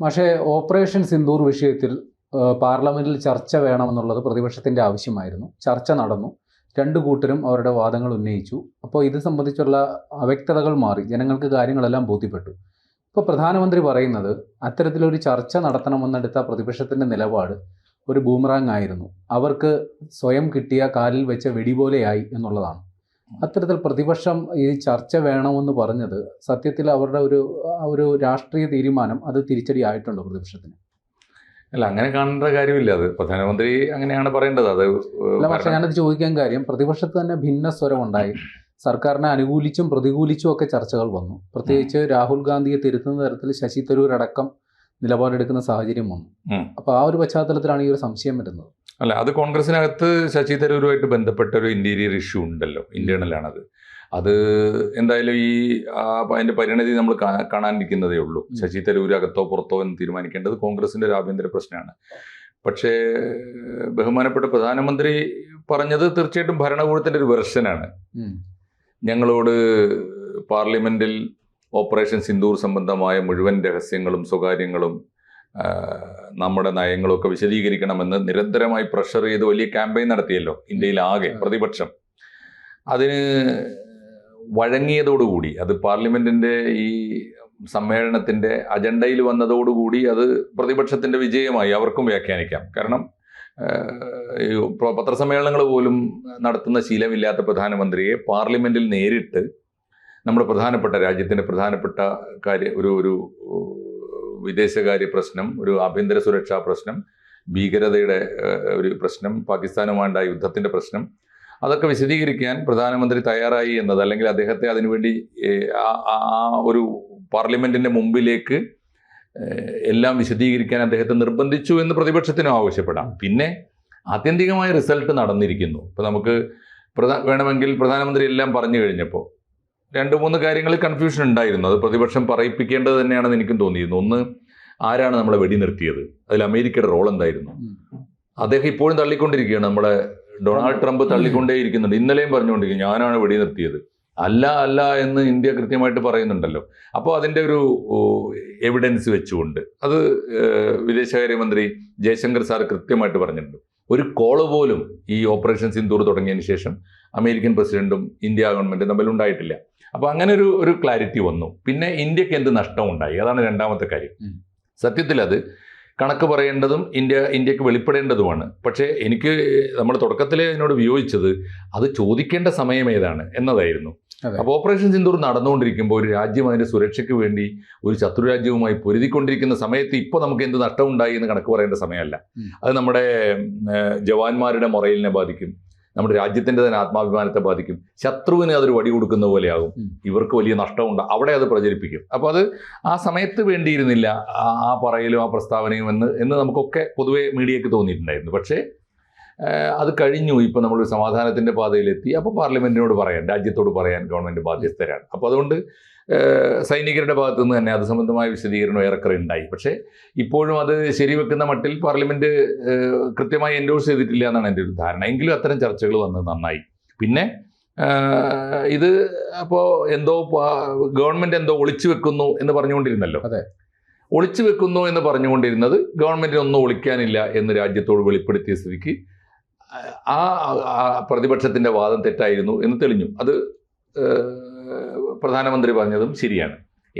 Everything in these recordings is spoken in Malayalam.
പക്ഷേ ഓപ്പറേഷൻ സിന്ദൂർ വിഷയത്തിൽ പാർലമെന്റിൽ ചർച്ച വേണമെന്നുള്ളത് പ്രതിപക്ഷത്തിന്റെ ആവശ്യമായിരുന്നു. ചർച്ച നടന്നു. രണ്ടു കൂട്ടരും അവരുടെ വാദങ്ങൾ ഉന്നയിച്ചു. അപ്പോൾ ഇത് സംബന്ധിച്ചുള്ള അവ്യക്തതകൾ മാറി. ജനങ്ങൾക്ക് കാര്യങ്ങളെല്ലാം ബോധ്യപ്പെട്ടു. ഇപ്പോൾ പ്രധാനമന്ത്രി പറയുന്നത് അത്തരത്തിലൊരു ചർച്ച നടത്തണമെന്നെടുത്ത പ്രതിപക്ഷത്തിന്റെ നിലപാട് ഒരു ബൂമറാങ് ആയിരുന്നു. അവർക്ക് സ്വയം കിട്ടിയ കാലിൽ വെച്ച വെടി പോലെയായി എന്നുള്ളതാണ്. അത്തരത്തിൽ പ്രതിപക്ഷം ഈ ചർച്ച വേണമെന്ന് പറഞ്ഞത് സത്യത്തിൽ അവരുടെ ഒരു ഒരു രാഷ്ട്രീയ തീരുമാനം അത് തിരിച്ചടി ആയിട്ടുണ്ടോ പ്രതിപക്ഷത്തിന്? അല്ല അങ്ങനെ കാണേണ്ട കാര്യമില്ല. അത് പ്രധാനമന്ത്രി അങ്ങനെയാണ് പറയേണ്ടത്. അത് അല്ല പക്ഷേ ഞാനത് ചോദിക്കാൻ കാര്യം പ്രതിപക്ഷത്ത് തന്നെ ഭിന്ന സ്വരം ഉണ്ടായി. സർക്കാരിനെ അനുകൂലിച്ചും പ്രതികൂലിച്ചും ഒക്കെ ചർച്ചകൾ വന്നു. പ്രത്യേകിച്ച് രാഹുൽ ഗാന്ധിയെ തിരുത്തുന്ന തരത്തിൽ ശശി തരൂർ അടക്കം നിലപാടെടുക്കുന്ന സാഹചര്യം വന്നു. അപ്പൊ ആ ഒരു പശ്ചാത്തലത്തിലാണ് ഈ ഒരു സംശയം വരുന്നത്. അല്ല അത് കോൺഗ്രസിനകത്ത് ശശി തരൂരുമായിട്ട് ബന്ധപ്പെട്ട ഒരു ഇന്റീരിയർ ഇഷ്യൂ ഉണ്ടല്ലോ ഇന്റേണൽ ആണത് അത് എന്തായാലും ഈ അതിന്റെ പരിണതി നമ്മൾ കാണാനിരിക്കുന്നതേ ഉള്ളൂ. ശശി തരൂർ അകത്തോ പുറത്തോ എന്ന് തീരുമാനിക്കേണ്ടത് കോൺഗ്രസിന്റെ ഒരു ആഭ്യന്തര പ്രശ്നമാണ്. പക്ഷേ ബഹുമാനപ്പെട്ട പ്രധാനമന്ത്രി പറഞ്ഞത് തീർച്ചയായിട്ടും ഭരണകൂടത്തിന്റെ ഒരു വെർഷനാണ്. ഞങ്ങളോട് പാർലമെന്റിൽ ഓപ്പറേഷൻ സിന്ദൂർ സംബന്ധമായ മുഴുവൻ രഹസ്യങ്ങളും സ്വകാര്യങ്ങളും നമ്മുടെ നയങ്ങളൊക്കെ വിശദീകരിക്കണമെന്ന് നിരന്തരമായി പ്രഷർ ചെയ്ത് വലിയ ക്യാമ്പയിൻ നടത്തിയല്ലോ ഇന്ത്യയിൽ ആകെ പ്രതിപക്ഷം. അതിന് വഴങ്ങിയതോടുകൂടി അത് പാർലമെന്റിന്റെ ഈ സമ്മേളനത്തിന്റെ അജണ്ടയിൽ വന്നതോടുകൂടി അത് പ്രതിപക്ഷത്തിന്റെ വിജയമായി അവർക്കും വ്യാഖ്യാനിക്കാം. കാരണം പത്രസമ്മേളനങ്ങൾ പോലും നടത്തുന്ന ശീലമില്ലാത്ത പ്രധാനമന്ത്രിയെ പാർലമെന്റിൽ നേരിട്ട് നമ്മുടെ പ്രധാനപ്പെട്ട രാജ്യത്തിന്റെ പ്രധാനപ്പെട്ട കാര്യ ഒരു ഒരു വിദേശകാര്യ പ്രശ്നം ഒരു ആഭ്യന്തര സുരക്ഷാ പ്രശ്നം ഭീകരതയുടെ ഒരു പ്രശ്നം പാകിസ്ഥാനുമായുള്ള യുദ്ധത്തിന്റെ പ്രശ്നം അതൊക്കെ വിശദീകരിക്കാൻ പ്രധാനമന്ത്രി തയ്യാറായി എന്നത് അല്ലെങ്കിൽ അദ്ദേഹത്തെ അതിനുവേണ്ടി ആ ഒരു പാർലമെന്റിന്റെ മുമ്പിലേക്ക് എല്ലാം വിശദീകരിക്കാൻ അദ്ദേഹത്തെ നിർബന്ധിച്ചു എന്ന് പ്രതിപക്ഷത്തിനും ആവശ്യപ്പെടാം. പിന്നെ ആത്യന്തികമായ റിസൾട്ട് നടന്നിരിക്കുന്നു. ഇപ്പോൾ നമുക്ക് പ്രധാ വേണമെങ്കിൽ പ്രധാനമന്ത്രി എല്ലാം പറഞ്ഞു കഴിഞ്ഞപ്പോൾ രണ്ട് മൂന്ന് കാര്യങ്ങളിൽ കൺഫ്യൂഷൻ ഉണ്ടായിരുന്നു. അത് പ്രതിപക്ഷം പറയിപ്പിക്കേണ്ടത് തന്നെയാണെന്ന് എനിക്കും തോന്നിയിരുന്നു. ഒന്ന് ആരാണ് നമ്മളെ വെടി നിർത്തിയത് അതിൽ അമേരിക്കയുടെ റോൾ എന്തായിരുന്നു? അദ്ദേഹം ഇപ്പോഴും തള്ളിക്കൊണ്ടിരിക്കുകയാണ്. നമ്മുടെ ഡൊണാൾഡ് ട്രംപ് തള്ളിക്കൊണ്ടേയിരിക്കുന്നുണ്ട് ഇന്നലെയും പറഞ്ഞുകൊണ്ടിരിക്കും ഞാനാണ് വെടി നിർത്തിയത് അല്ല അല്ല എന്ന് ഇന്ത്യ കൃത്യമായിട്ട് പറയുന്നുണ്ടല്ലോ. അപ്പോൾ അതിന്റെ ഒരു എവിഡൻസ് വെച്ചുകൊണ്ട്. അത് വിദേശകാര്യമന്ത്രി ജയശങ്കർ സാർ കൃത്യമായിട്ട് പറഞ്ഞിട്ടുണ്ട്. ഒരു കോൾ പോലും ഈ ഓപ്പറേഷൻ സിന്ദൂർ തുടങ്ങിയതിന് ശേഷം അമേരിക്കൻ പ്രസിഡന്റും ഇന്ത്യ ഗവൺമെന്റും തമ്മിൽ ഉണ്ടായിട്ടില്ല. അപ്പോൾ അങ്ങനെ ഒരു ഒരു ക്ലാരിറ്റി വന്നു. പിന്നെ ഇന്ത്യയ്ക്ക് എന്ത് നഷ്ടമുണ്ടായി? അതാണ് രണ്ടാമത്തെ കാര്യം. സത്യത്തിൽ അത് കണക്ക് പറയേണ്ടതും ഇന്ത്യ ഇന്ത്യയ്ക്ക് വെളിപ്പെടേണ്ടതുമാണ്. പക്ഷേ എനിക്ക് നമ്മൾ തുടക്കത്തിലെ അതിനോട് വിയോജിച്ചത് അത് ചോദിക്കേണ്ട സമയം ഏതാണ് എന്നതായിരുന്നു. അപ്പോൾ ഓപ്പറേഷൻ സിന്ദൂർ നടന്നുകൊണ്ടിരിക്കുമ്പോൾ ഒരു രാജ്യം അതിന്റെ സുരക്ഷയ്ക്ക് വേണ്ടി ഒരു ശത്രുരാജ്യവുമായി പൊരുതിക്കൊണ്ടിരിക്കുന്ന സമയത്ത് ഇപ്പോൾ നമുക്ക് എന്ത് നഷ്ടമുണ്ടായി എന്ന് കണക്ക് പറയേണ്ട സമയമല്ല. അത് നമ്മുടെ ജവാന്മാരുടെ മൊറയിലിനെ ബാധിക്കും. നമ്മുടെ രാജ്യത്തിന്റെ തന്നെ ആത്മാഭിമാനത്തെ ബാധിക്കും. ശത്രുവിന് അതൊരു വടി കൊടുക്കുന്ന പോലെയാകും. ഇവർക്ക് വലിയ നഷ്ടമുണ്ട്. അവിടെ അത് പ്രചരിപ്പിക്കും. അപ്പോൾ അത് ആ സമയത്ത് വേണ്ടിയിരുന്നില്ല ആ പറയലും ആ പ്രസ്താവനയും എന്ന് എന്ന് നമുക്കൊക്കെ പൊതുവെ മീഡിയയ്ക്ക് തോന്നിയിട്ടുണ്ടായിരുന്നു. പക്ഷേ അത് കഴിഞ്ഞു. ഇപ്പോൾ നമ്മൾ സമാധാനത്തിന്റെ പാതയിലെത്തി. അപ്പോൾ പാർലമെന്റിനോട് പറയാൻ രാജ്യത്തോട് പറയാൻ ഗവൺമെന്റ് ബാധ്യസ്ഥരാണ്. അപ്പോൾ അതുകൊണ്ട് സൈനികരുടെ ഭാഗത്തു നിന്ന് തന്നെ അത് സംബന്ധമായ വിശദീകരണം ഏറെക്കുറെ ഉണ്ടായി. പക്ഷേ ഇപ്പോഴും അത് ശരിവെക്കുന്ന മട്ടിൽ പാർലമെന്റ് കൃത്യമായി എൻഡോഴ്സ് ചെയ്തിട്ടില്ല എന്നാണ് എന്റെ ഒരു ധാരണ. എങ്കിലും അത്തരം ചർച്ചകൾ വന്നത് നന്നായി. പിന്നെ ഇത് അപ്പോൾ എന്തോ ഗവൺമെന്റ് എന്തോ ഒളിച്ചു വെക്കുന്നു എന്ന് പറഞ്ഞുകൊണ്ടിരുന്നല്ലോ. അതെ. ഒളിച്ചു വെക്കുന്നു എന്ന് പറഞ്ഞുകൊണ്ടിരുന്നത് ഗവൺമെന്റിനൊന്നും ഒളിക്കാനില്ല എന്ന് രാജ്യത്തോട് വെളിപ്പെടുത്തിയ സ്ഥിതിക്ക് ആ പ്രതിപക്ഷത്തിന്റെ പ്രതിപക്ഷത്തിന്റെ വാദം തെറ്റായിരുന്നു എന്ന് തെളിഞ്ഞു. അത് പ്രധാനമന്ത്രി പറഞ്ഞതും ശരിയാണ്.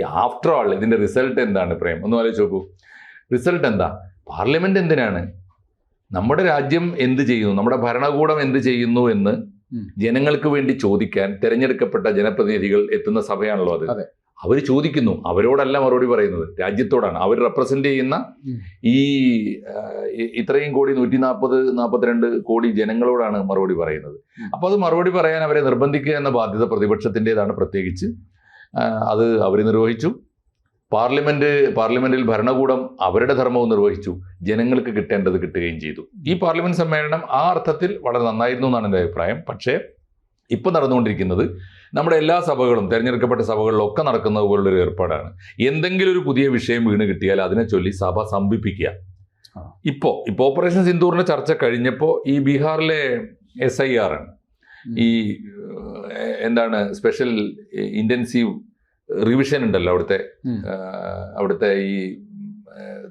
ആഫ്റ്റർ ഓൾ ഇതിന്റെ റിസൾട്ട് എന്താണ് പ്രേം? ഒന്ന് ആലോചിച്ച് നോക്കൂ. റിസൾട്ട് എന്താ? പാർലമെന്റ് എന്തിനാണ്? നമ്മുടെ രാജ്യം എന്ത് ചെയ്യുന്നു? നമ്മുടെ ഭരണകൂടം എന്ത് ചെയ്യുന്നു എന്ന്. ജനങ്ങൾക്ക് വേണ്ടി ചോദിക്കാൻ തിരഞ്ഞെടുക്കപ്പെട്ട ജനപ്രതിനിധികൾ എത്തുന്ന സഭയാണല്ലോ അതെ. അവർ ചോദിക്കുന്നു അവരോടല്ല മറുപടി പറയുന്നത്. രാജ്യത്തോടാണ്. അവർ റെപ്രസെന്റ് ചെയ്യുന്ന ഈ ഇത്രയും കോടി നൂറ്റി നാൽപ്പത് നാൽപ്പത്തിരണ്ട് കോടി ജനങ്ങളോടാണ് മറുപടി പറയുന്നത്. അപ്പോൾ അത് മറുപടി പറയാൻ അവരെ നിർബന്ധിക്കുക എന്ന ബാധ്യത പ്രതിപക്ഷത്തിന്റെതാണ് പ്രത്യേകിച്ച്. അത് അവർ നിർവഹിച്ചു. പാർലമെന്റ് പാർലമെന്റിൽ ഭരണകൂടം അവരുടെ ധർമ്മവും നിർവഹിച്ചു. ജനങ്ങൾക്ക് കിട്ടേണ്ടത് കിട്ടുകയും ചെയ്തു. ഈ പാർലമെന്റ് സമ്മേളനം ആ അർത്ഥത്തിൽ വളരെ നന്നായിരുന്നു എന്നാണ് എന്റെ അഭിപ്രായം. പക്ഷേ ഇപ്പം നടന്നുകൊണ്ടിരിക്കുന്നത് നമ്മുടെ എല്ലാ സഭകളും തിരഞ്ഞെടുക്കപ്പെട്ട സഭകളിലൊക്കെ നടക്കുന്നത് പോലുള്ളൊരു ഏർപ്പാടാണ്. എന്തെങ്കിലും ഒരു പുതിയ വിഷയം വീണ് കിട്ടിയാൽ അതിനെ ചൊല്ലി സഭ സംഭിപ്പിക്കുക ഇപ്പോൾ ഇപ്പോൾ ഓപ്പറേഷൻ സിന്ദൂറിന്റെ ചർച്ച കഴിഞ്ഞപ്പോൾ ഈ ബീഹാറിലെ എസ് ഐ ആർ ആണ്. ഈ എന്താണ് സ്പെഷ്യൽ ഇന്റൻസീവ് റിവിഷൻ ഉണ്ടല്ലോ അവിടുത്തെ. അവിടുത്തെ ഈ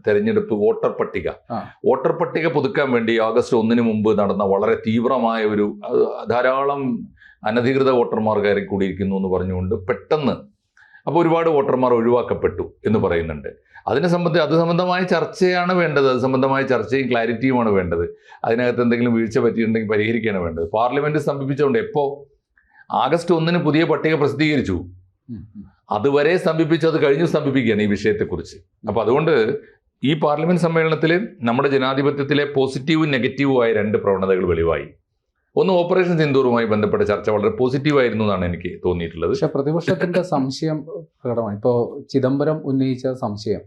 തെരഞ്ഞെടുപ്പ് വോട്ടർ പട്ടിക. വോട്ടർ പട്ടിക പുതുക്കാൻ വേണ്ടി ഓഗസ്റ്റ് ഒന്നിന് മുമ്പ് നടന്ന വളരെ തീവ്രമായ ഒരു ധാരാളം അനധികൃത വോട്ടർമാർ കയറി കൂടിയിരിക്കുന്നു എന്ന് പറഞ്ഞുകൊണ്ട് പെട്ടെന്ന് അപ്പോൾ ഒരുപാട് വോട്ടർമാർ ഒഴിവാക്കപ്പെട്ടു എന്ന് പറയുന്നുണ്ട്. അതിനെ സംബന്ധിച്ച് അത് സംബന്ധമായ ചർച്ചയാണ് വേണ്ടത്. അത് സംബന്ധമായ ചർച്ചയും ക്ലാരിറ്റിയുമാണ് വേണ്ടത്. അതിനകത്ത് എന്തെങ്കിലും വീഴ്ച പറ്റിയിട്ടുണ്ടെങ്കിൽ പരിഹരിക്കുകയാണ് വേണ്ടത്. പാർലമെന്റ് സ്തംഭിപ്പിച്ചുകൊണ്ട് എപ്പോൾ ആഗസ്റ്റ് ഒന്നിന് പുതിയ പട്ടിക പ്രസിദ്ധീകരിച്ചു. അതുവരെ സ്തംഭിപ്പിച്ചു. അത് കഴിഞ്ഞു സ്തംഭിപ്പിക്കുകയാണ് ഈ വിഷയത്തെക്കുറിച്ച്. അപ്പോൾ അതുകൊണ്ട് ഈ പാർലമെന്റ് സമ്മേളനത്തിൽ നമ്മുടെ ജനാധിപത്യത്തിലെ പോസിറ്റീവും നെഗറ്റീവുമായ രണ്ട് പ്രവണതകൾ വെളിവായി. ഒന്ന് ഓപ്പറേഷൻ സിന്ദൂറുമായി ബന്ധപ്പെട്ട ചർച്ച വളരെ പോസിറ്റീവായിരുന്നു എന്നാണ് എനിക്ക് തോന്നിയിട്ടുള്ളത്. പക്ഷെ പ്രതിപക്ഷത്തിന്റെ സംശയം പ്രകടമാണ് ഇപ്പോൾ ചിദംബരം ഉന്നയിച്ച സംശയം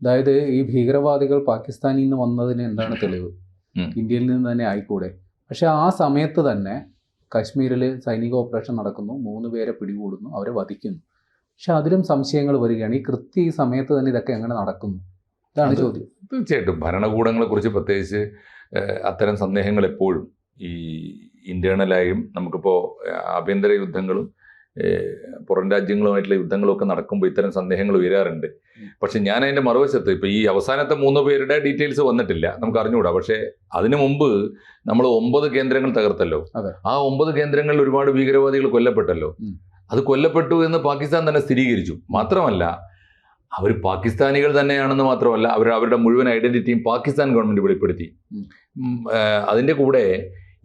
അതായത് ഈ ഭീകരവാദികൾ പാകിസ്ഥാനിൽ നിന്ന് വന്നതിന് എന്താണ് തെളിവ്? ഇന്ത്യയിൽ നിന്ന് തന്നെ ആയിക്കൂടെ? പക്ഷെ ആ സമയത്ത് തന്നെ കാശ്മീരിൽ സൈനിക ഓപ്പറേഷൻ നടക്കുന്നു മൂന്ന് പേരെ പിടികൂടുന്നു അവരെ വധിക്കുന്നു. പക്ഷെ അതിലും സംശയങ്ങൾ വരികയാണ്. ഈ കൃത്യ ഈ സമയത്ത് തന്നെ ഇതൊക്കെ എങ്ങനെ നടക്കുന്നു? ഇതാണ് ചോദ്യം. തീർച്ചയായിട്ടും ഭരണകൂടങ്ങളെ കുറിച്ച് പ്രത്യേകിച്ച് അത്തരം സന്ദേഹങ്ങൾ എപ്പോഴും ഈ ഇന്റേണലായും നമുക്കിപ്പോൾ ആഭ്യന്തര യുദ്ധങ്ങളും പുറം രാജ്യങ്ങളുമായിട്ടുള്ള യുദ്ധങ്ങളൊക്കെ നടക്കുമ്പോൾ ഇത്തരം സന്ദേഹങ്ങൾ വരാറുണ്ട് പക്ഷെ ഞാൻ അതിന്റെ മറുവശത്ത് ഇപ്പോൾ ഈ അവസാനത്തെ മൂന്ന് പേരുടെ ഡീറ്റെയിൽസ് വന്നിട്ടില്ല. നമുക്ക് അറിഞ്ഞുകൂടാ. പക്ഷേ അതിനു മുമ്പ് നമ്മൾ ഒമ്പത് കേന്ദ്രങ്ങൾ തകർത്തല്ലോ. ആ ഒമ്പത് കേന്ദ്രങ്ങളിൽ ഒരുപാട് ഭീകരവാദികൾ കൊല്ലപ്പെട്ടല്ലോ. അത് കൊല്ലപ്പെട്ടു എന്ന് പാകിസ്ഥാൻ തന്നെ സ്ഥിരീകരിച്ചു. മാത്രമല്ല അവർ പാകിസ്ഥാനികൾ തന്നെയാണെന്ന് മാത്രമല്ല അവർ അവരുടെ മുഴുവൻ ഐഡന്റിറ്റിയും പാകിസ്ഥാൻ ഗവൺമെന്റ് വെളിപ്പെടുത്തി. അതിന്റെ കൂടെ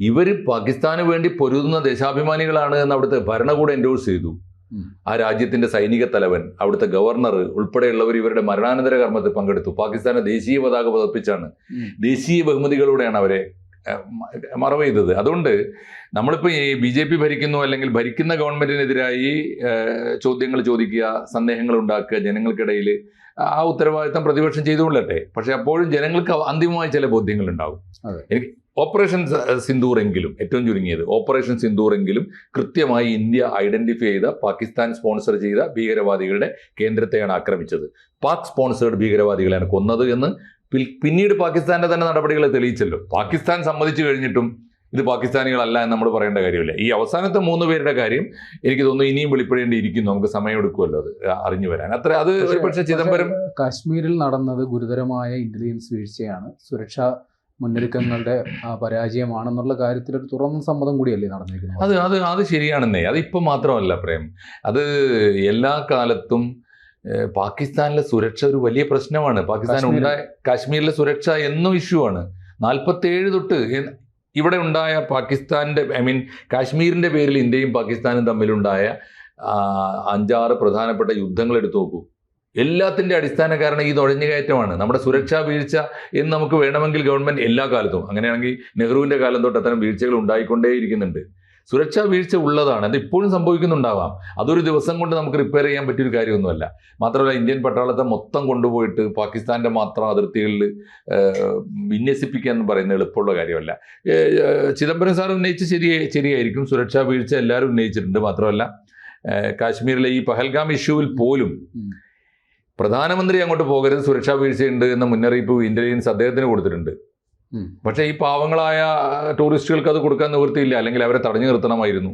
ഇവർ പാകിസ്ഥാന് വേണ്ടി പൊരുതുന്ന ദേശാഭിമാനികളാണ് എന്ന് അവിടുത്തെ ഭരണകൂടം എൻഡോഴ്സ് ചെയ്തു. ആ രാജ്യത്തിന്റെ സൈനിക തലവൻ അവിടുത്തെ ഗവർണർ ഉൾപ്പെടെയുള്ളവർ ഇവരുടെ മരണാനന്തര കർമ്മത്തിൽ പങ്കെടുത്തു. പാകിസ്ഥാനെ ദേശീയ പതാക പതപ്പിച്ചാണ്. ദേശീയ ബഹുമതികളോടെയാണ് അവരെ മറവ് ചെയ്തത്. അതുകൊണ്ട് നമ്മളിപ്പോൾ ഈ ബി ജെ പി ഭരിക്കുന്നു അല്ലെങ്കിൽ ഭരിക്കുന്ന ഗവൺമെന്റിനെതിരായി ചോദ്യങ്ങൾ ചോദിക്കുക സന്ദേഹങ്ങൾ ഉണ്ടാക്കുക ജനങ്ങൾക്കിടയിൽ ആ ഉത്തരവാദിത്തം പ്രതിപക്ഷം ചെയ്തുകൊള്ളട്ടെ. പക്ഷെ അപ്പോഴും ജനങ്ങൾക്ക് അന്തിമമായി ചില ബോധ്യങ്ങൾ ഉണ്ടാവും എനിക്ക് ഓപ്പറേഷൻ സിന്ദൂറെങ്കിലും ഏറ്റവും ചുരുങ്ങിയത് ഓപ്പറേഷൻ സിന്ദൂർ എങ്കിലും കൃത്യമായി ഇന്ത്യ ഐഡന്റിഫൈ ചെയ്ത പാകിസ്ഥാൻ സ്പോൺസർ ചെയ്ത ഭീകരവാദികളുടെ കേന്ദ്രത്തെയാണ് ആക്രമിച്ചത്. പാക് സ്പോൺസേഡ് ഭീകരവാദികളെയാണ് കൊന്നത് എന്ന് പിന്നീട് പാകിസ്ഥാന്റെ തന്നെ നടപടികളെ തെളിയിച്ചല്ലോ. പാകിസ്ഥാൻ സമ്മതിച്ചു കഴിഞ്ഞിട്ടും ഇത് പാകിസ്ഥാനികളല്ല എന്ന് നമ്മൾ പറയേണ്ട കാര്യമില്ല. ഈ അവസാനത്തെ മൂന്ന് പേരുടെ കാര്യം എനിക്ക് തോന്നുന്നു ഇനിയും വെളിപ്പെടേണ്ടിയിരിക്കുന്നു നമുക്ക് സമയമെടുക്കുമല്ലോ അത് അറിഞ്ഞു വരാൻ. അത്ര അത് പക്ഷേ ചിദംബരം കാശ്മീരിൽ നടന്നത് ഗുരുതരമായ ഇന്റലിജൻസ് വീഴ്ചയാണ്. സുരക്ഷാ മുന്നൊരുക്കങ്ങളുടെ പരാജയമാണെന്നുള്ള കാര്യത്തിൽ ഒരു തുറന്ന സമ്മതം കൂടിയല്ലേ നടന്നിരിക്കുന്നത്? അത് അത് അത് ശരിയാണെന്നേ. അത് ഇപ്പം മാത്രമല്ല പ്രേം. അത് എല്ലാ കാലത്തും പാകിസ്ഥാനിലെ സുരക്ഷ ഒരു വലിയ പ്രശ്നമാണ്. പാകിസ്ഥാൻ ഉണ്ടായ കാശ്മീരിലെ സുരക്ഷ എന്നും ഇഷ്യൂ ആണ്. നാൽപ്പത്തേഴ് തൊട്ട് ഇവിടെ ഉണ്ടായ പാകിസ്ഥാന്റെ ഐ മീൻ കാശ്മീരിന്റെ പേരിൽ ഇന്ത്യയും പാകിസ്ഥാനും തമ്മിലുണ്ടായ അഞ്ചാറ് പ്രധാനപ്പെട്ട യുദ്ധങ്ങൾ എടുത്തു നോക്കൂ. എല്ലാത്തിന്റെ അടിസ്ഥാന കാരണം ഈ നുഴഞ്ഞുകയറ്റമാണ് നമ്മുടെ സുരക്ഷാ വീഴ്ച എന്ന് നമുക്ക് വേണമെങ്കിൽ ഗവൺമെന്റ് എല്ലാ കാലത്തും അങ്ങനെയാണെങ്കിൽ നെഹ്റുവിന്റെ കാലം തൊട്ട് അത്തരം വീഴ്ചകൾ ഉണ്ടായിക്കൊണ്ടേയിരിക്കുന്നുണ്ട്. സുരക്ഷാ വീഴ്ച ഉള്ളതാണ്. അത് ഇപ്പോഴും സംഭവിക്കുന്നുണ്ടാവാം. അതൊരു ദിവസം കൊണ്ട് നമുക്ക് റിപ്പയർ ചെയ്യാൻ പറ്റിയൊരു കാര്യമൊന്നുമല്ല. മാത്രമല്ല ഇന്ത്യൻ പട്ടാളത്തെ മൊത്തം കൊണ്ടുപോയിട്ട് പാകിസ്ഥാന്റെ മാത്രം അതിർത്തികളിൽ വിന്യസിപ്പിക്കുക എന്ന് പറയുന്നത് എളുപ്പമുള്ള കാര്യമല്ല. ചിദംബരം സാർ ഉന്നയിച്ച് ശരി ശരിയായിരിക്കും. സുരക്ഷാ വീഴ്ച എല്ലാവരും ഉന്നയിച്ചിട്ടുണ്ട്. മാത്രമല്ല കാശ്മീരിലെ ഈ പഹൽഗാം ഇഷ്യൂവിൽ പോലും. പ്രധാനമന്ത്രി അങ്ങോട്ട് പോകരുത് സുരക്ഷാ വീഴ്ചയുണ്ട് എന്ന മുന്നറിയിപ്പ് ഇന്റലിജൻസ് അദ്ദേഹത്തിന് കൊടുത്തിട്ടുണ്ട്. പക്ഷെ ഈ പാവങ്ങളായ ടൂറിസ്റ്റുകൾക്ക് അത് കൊടുക്കാൻ നിവൃത്തിയില്ല അല്ലെങ്കിൽ അവരെ തടഞ്ഞു നിർത്തണമായിരുന്നു.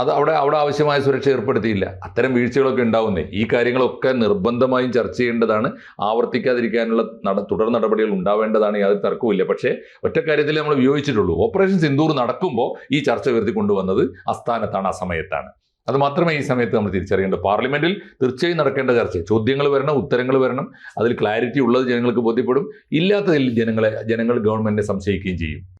അത് അവിടെ അവിടെ ആവശ്യമായ സുരക്ഷ ഏർപ്പെടുത്തിയില്ല. അത്തരം വീഴ്ചകളൊക്കെ ഉണ്ടാവുന്നേ. ഈ കാര്യങ്ങളൊക്കെ നിർബന്ധമായും ചർച്ച ചെയ്യേണ്ടതാണ്. ആവർത്തിക്കാതിരിക്കാനുള്ള നട തുടർ നടപടികൾ ഉണ്ടാവേണ്ടതാണ് യാതൊരു തർക്കവുമില്ല. പക്ഷേ ഒറ്റ കാര്യത്തിൽ നമ്മൾ വിയോജിച്ചിട്ടുള്ളൂ. ഓപ്പറേഷൻ സിന്ദൂർ നടക്കുമ്പോൾ ഈ ചർച്ച ഉയർത്തി കൊണ്ടുവന്നത് അസ്ഥാനത്താണ് ആ സമയത്താണ്. അത് മാത്രമേ ഈ സമയത്ത് നമ്മൾ തിരിച്ചറിയേണ്ടത് പാർലമെന്റിൽ തീർച്ചയായും നടക്കേണ്ട ചർച്ച. ചോദ്യങ്ങൾ വരണം ഉത്തരങ്ങൾ വരണം. അതിൽ ക്ലാരിറ്റി ഉള്ളത് ജനങ്ങൾക്ക് ബോധ്യപ്പെടും. ഇല്ലാത്തതിൽ ജനങ്ങളെ ജനങ്ങൾ ഗവൺമെന്റിനെ സംശയിക്കുകയും ചെയ്യും.